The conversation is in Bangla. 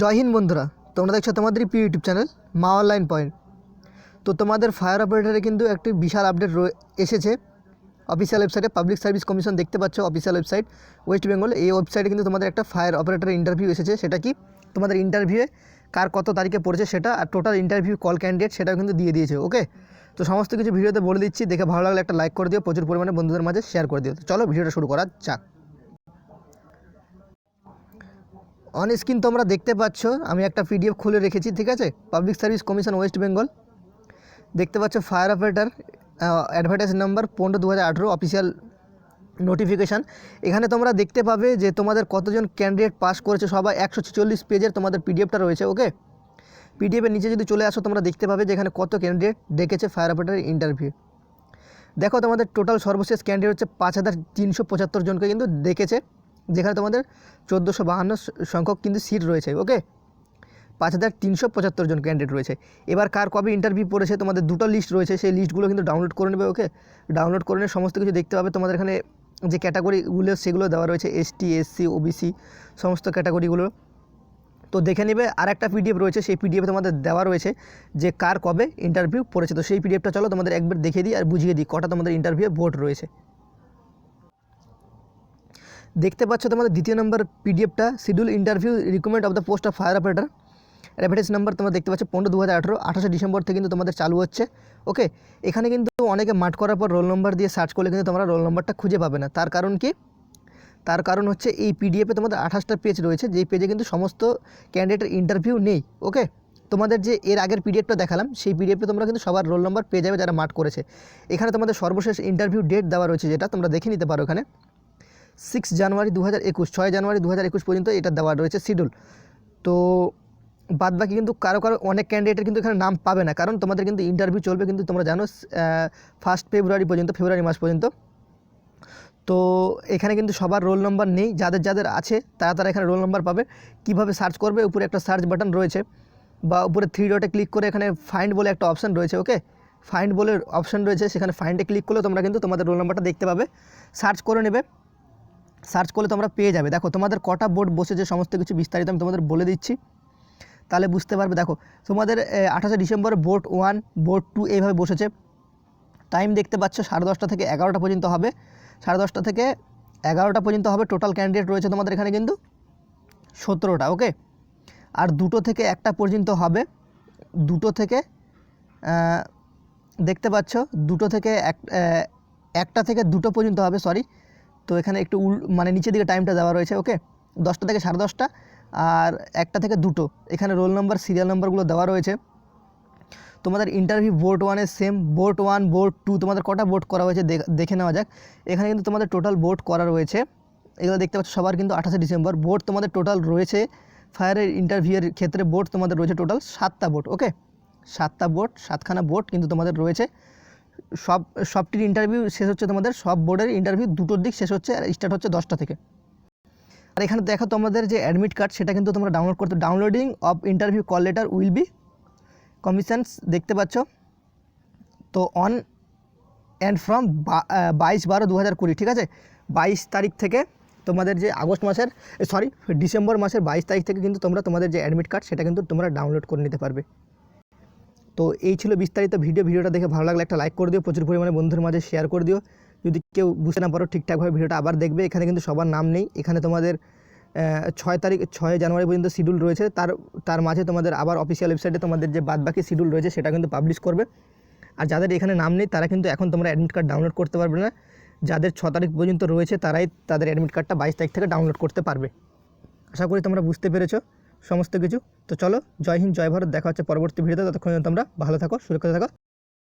জয় হিন্দ বন্ধুরা, তোমরা দেখছ তোমাদের প্রিয় YouTube channel Maa online point. তো তোমাদের ফায়ার অপারেটারে কিন্তু একটি বিশাল আপডেট এসেছে। অফিসিয়াল ওয়েবসাইটে পাবলিক সার্ভিস কমিশন দেখতে পাচ্ছ অফিসিয়াল ওয়েবসাইট ওয়েস্ট বেঙ্গল এই ওয়েবসাইটে কিন্তু তোমাদের একটা ফায়ার অপারেটর ইন্টারভিউ এসেছে, সেটা কি? তোমাদের ইন্টারভিউয়ে কার কত তারিখে পড়েছে সেটা আর টোটাল ইন্টারভিউ কল ক্যান্ডিডেট সেটাও কিন্তু দিয়ে দিয়েছে ওকে তো সমস্ত কিছু ভিডিওতে বলে দিচ্ছি, দেখে ভালো লাগলে একটা লাইক করে দিও, প্রচুর পরিমাণে বন্ধুদের মাঝে শেয়ার করে দিও। চলো ভিডিওটা শুরু করা যাক। অন স্ক্রিন তোমরা দেখতে পাচ্ছ, আমি একটা পিডিএফ খুলে রেখেছি, ঠিক আছে? Public service commission West Bengal দেখতে পাচ্ছ ফায়ার অপারেটার অ্যাডভার্টাইজ নাম্বার পনেরো দু হাজার আঠেরো অফিসিয়াল নোটিফিকেশান এখানে তোমরা দেখতে পাবে যে তোমাদের কতজন ক্যান্ডিডেট পাস করেছে, সবাই একশো ছেচল্লিশ পেজের তোমাদের পিডিএফটা রয়েছে ওকে পিডিএফের নিচে যদি চলে আসো, তোমরা দেখতে পাবে যে এখানে কত ক্যান্ডিডেট ডেকেছে ফায়ার অপারেটার ইন্টারভিউ দেখো, তোমাদের টোটাল সর্বশেষ ক্যান্ডিডেট হচ্ছে পাঁচ হাজার তিনশো পঁচাত্তর জনকে কিন্তু ডেকেছে। যেখানে তোমাদের চোদ্দোশো বাহান্ন সংখ্যক কিন্তু সিট রয়েছে ওকে পাঁচ হাজার তিনশো পঁচাত্তর জন ক্যান্ডিডেট রয়েছে। এবার কার কবে ইন্টারভিউ পড়েছে, তোমাদের দুটো লিস্ট রয়েছে, সেই লিস্টগুলো কিন্তু ডাউনলোড করে নেবে ওকে ডাউনলোড করে নিয়ে সমস্ত কিছু দেখতে পাবে। তোমাদের এখানে যে ক্যাটাগরিগুলো সেগুলো দেওয়া রয়েছে এসটি এসসি ওবিসি সমস্ত ক্যাটাগরিগুলো তো দেখে নেবে আর একটা পিডিএফ রয়েছে, সেই পিডিএফ তোমাদের দেওয়া রয়েছে যে কার কবে ইন্টারভিউ পড়েছে। তো সেই পিডিএফটা চলো তোমাদের একবার দেখে দিই আর বুঝিয়ে দিই কটা তোমাদের ইন্টারভিউ ভোট রয়েছে। দেখতে পাচ্ছ তোমাদের দ্বিতীয় নম্বর পিডিএফটা schedule interview recommend of the post of fire operator advertise number তোমরা দেখতে পাচ্ছ, পনেরো দু হাজার আঠেরো, আঠাশে ডিসেম্বর থেকে কিন্তু তোমাদের চালু হচ্ছে। ওকে এখানে কিন্তু অনেকে মাঠ করার পর রোল নম্বর দিয়ে সার্চ করলে কিন্তু তোমরা রোল নম্বরটা খুঁজে পাবে না। তার কারণ কি? তার কারণ হচ্ছে এই পিডিএফে তোমাদের আঠাশটা পেজ রয়েছে, যেই পেজে কিন্তু সমস্ত ক্যান্ডিডেটের ইন্টারভিউ নেই। ওকে তোমাদের যে এর আগের পিডিএফটা দেখালাম, সেই পিডিএফে তোমরা কিন্তু সবার রোল নম্বর পেয়ে যাবে যারা মাঠ করেছে। এখানে তোমাদের সর্বশেষ ইন্টারভিউ ডেট দেওয়া রয়েছে, যেটা তোমরা দেখে নিতে পারো এখানে। সিক্স জানুয়ারি দু হাজার একুশ, ছয় জানুয়ারি দু হাজার একুশ পর্যন্ত এটা দেওয়া রয়েছে শিডিউল তো বাদ বাকি কিন্তু কারও কারও অনেক ক্যান্ডিডেটের কিন্তু এখানে নাম পাবে না। কারণ তোমাদের কিন্তু ইন্টারভিউ চলবে কিন্তু তোমরা জানো ফার্স্ট ফেব্রুয়ারি পর্যন্ত ফেব্রুয়ারি মাস পর্যন্ত। তো এখানে কিন্তু সবার রোল নম্বর নেই। যাদের যাদের আছে, তারা তারা এখানে রোল নম্বর পাবে। কীভাবে সার্চ করবে? উপরে একটা সার্চ বাটন রয়েছে। বা উপরে থ্রি ডটে ক্লিক করে এখানে ফাইন্ড বলে একটা অপশান রয়েছে ওকে ফাইন্ড বলে অপশান রয়েছে। সেখানে ফাইন্ডে ক্লিক করলে তোমরা কিন্তু তোমাদের রোল নম্বরটা দেখতে পাবে। সার্চ করে নেবে। সার্চ করলে তোমরা পেয়ে যাবে। দেখো, তোমাদের কটা বোর্ড বসেছে সমস্ত কিছু বিস্তারিত আমি তোমাদের বলে দিচ্ছি। তাহলে বুঝতে পারবে, দেখো, তোমাদের আঠাশে December board one, board two এইভাবে বসেছে। টাইম দেখতে পাচ্ছ সাড়ে দশটা থেকে এগারোটা পর্যন্ত হবে। সাড়ে দশটা থেকে এগারোটা পর্যন্ত হবে। টোটাল ক্যান্ডিডেট রয়েছে তোমাদের এখানে কিন্তু সতেরোটা ওকে আর দুটো থেকে একটা পর্যন্ত হবে। দুটো থেকে দেখতে পাচ্ছ, দুটো থেকে এক একটা থেকে দুটো পর্যন্ত হবে সরি তো এখানে একটু উল মানে নিচের দিকে টাইমটা দেওয়া রয়েছে ওকে দশটা থেকে সাড়ে দশটা আর একটা থেকে দুটো। এখানে রোল নম্বর সিরিয়াল নম্বরগুলো দেওয়া রয়েছে। তোমাদের ইন্টারভিউ বোর্ড ওয়ানের same board one board two তোমাদের কটা বোর্ড করা হয়েছে দেখে নেওয়া যাক। এখানে কিন্তু তোমাদের টোটাল বোর্ড করা রয়েছে। এগুলো দেখতে পাচ্ছ সবার কিন্তু আঠাশে ডিসেম্বর। বোর্ড তোমাদের টোটাল রয়েছে ফায়ারের ইন্টারভিউয়ের ক্ষেত্রে বোর্ড তোমাদের রয়েছে টোটাল সাতটা বোর্ড ওকে সাতটা বোর্ড সাতখানা বোর্ড কিন্তু তোমাদের রয়েছে। সব, সবটির ইন্টারভিউ শেষ হচ্ছে তোমাদের, সব বোর্ডের ইন্টারভিউ দুটোর দিক শেষ হচ্ছে, আর স্টার্ট হচ্ছে দশটা থেকে। আর এখানে দেখো তোমাদের যে অ্যাডমিট কার্ড সেটা কিন্তু তোমরা ডাউনলোড করতে downloading of interview call letter will be commissions দেখতে পাচ্ছ। তো অন অ্যান্ড ফ্রম বাইশ বারো দু হাজার কুড়ি, ঠিক আছে? বাইশ তারিখ থেকে তোমাদের যে আগস্ট মাসের সরি ডিসেম্বর মাসের বাইশ তারিখ থেকে কিন্তু তোমরা তোমাদের যে অ্যাডমিট কার্ড সেটা কিন্তু তোমরা ডাউনলোড করে নিতে পারবে। তো এই ছিল বিস্তারিত ভিডিও। ভিডিওটা দেখে ভালো লাগলে একটা লাইক করে দিও, প্রচুর পরিমাণে বন্ধুদের মাঝে শেয়ার করে দিও। যদি কেউ বুঝতে না পারো ঠিকঠাকভাবে ভিডিওটা আবার দেখবে, এখানে কিন্তু সবার নাম নেই। এখানে তোমাদের ছয় তারিখ, ছয় জানুয়ারি পর্যন্ত শিডিউল রয়েছে। তার তার মাঝে তোমাদের আবার অফিসিয়াল ওয়েবসাইটে তোমাদের যে বাদবাকি শিডিউল রয়েছে, সেটা কিন্তু পাবলিশ করবে। আর যাদের এখানে নাম নেই, তারা কিন্তু এখন তোমরা অ্যাডমিট কার্ড ডাউনলোড করতে পারবে না। যাদের ছ তারিখ পর্যন্ত রয়েছে, তারাই তাদের অ্যাডমিট কার্ডটা বাইশ তারিখ থেকে ডাউনলোড করতে পারবে। আশা করি তোমরা বুঝতে পেরেছ। সমস্ত কিছু। তো চলো, জয় হিন্দ, জয় ভারত। দেখা হচ্ছে পরবর্তী ভিডিওতে। ততক্ষণ তোমরা ভালো থাকো, সুরক্ষিত থাকো।